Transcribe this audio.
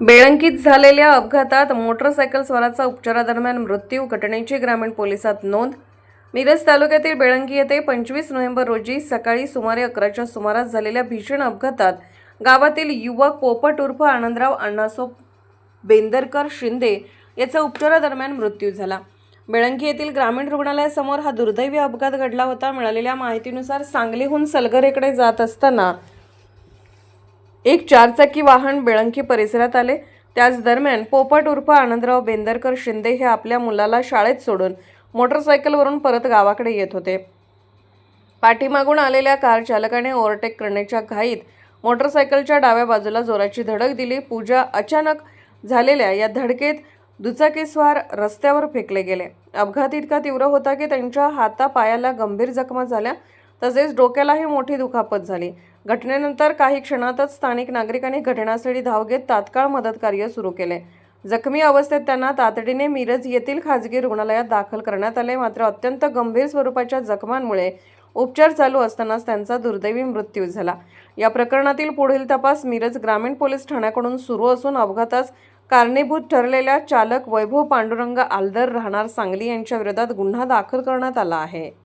बेळंकीत झालेल्या अपघातात मोटरसायकल स्वाराचा उपचारादरम्यान मृत्यू घटनेची ग्रामीण पोलिसात नोंद. मिरज तालुक्यातील बेळंकी येथे पंचवीस नोव्हेंबर रोजी सकाळी सुमारे अकराच्या सुमारास झालेल्या भीषण अपघातात गावातील युवक पोपट उर्फ आनंदराव अण्णासो बेंदरकर शिंदे याचा उपचारादरम्यान मृत्यू झाला. बेळंकी येथील ग्रामीण रुग्णालयासमोर हा दुर्दैवी अपघात घडला होता. मिळालेल्या माहितीनुसार सांगलीहून सलगरेकडे जात असताना एक चारचाकी वाहन बेळंकी परिसरात आले. त्याच दरम्यान पोपट उर्फ आनंदराव बेंदरकर शिंदे हे आपल्या मुलाला शाळेत सोडून मोटरसायकलवरून परत गावाकडे येत होते. पाठीमागून आलेल्या कार चालकाने ओव्हरटेक करण्याच्या घाईत मोटरसायकलच्या डाव्या बाजूला जोराची धडक दिली. पूजा अचानक झालेल्या या धडकेत दुचाकीस्वार रस्त्यावर फेकले गेले. अपघात इतका तीव्र होता की त्यांच्या हातापायाला गंभीर जखमा झाल्या. तसेच डोक्यालाही मोठी दुखापत झाली. घटनेनंतर काही क्षणातच स्थानिक नागरिकांनी घटनास्थळी धाव घेत तात्काळ मदतकार्य सुरू केले. जखमी अवस्थेत त्यांना तातडीने मिरज येथील खाजगी रुग्णालयात दाखल करण्यात आले. मात्र अत्यंत गंभीर स्वरूपाच्या जखमांमुळे उपचार चालू असतानाच त्यांचा दुर्दैवी मृत्यू झाला. या प्रकरणातील पुढील तपास मिरज ग्रामीण पोलीस ठाण्याकडून सुरू असून अपघातास कारणीभूत ठरलेल्या चालक वैभव पांडुरंग आलदर राहणार सांगली यांच्या विरोधात गुन्हा दाखल करण्यात आला आहे.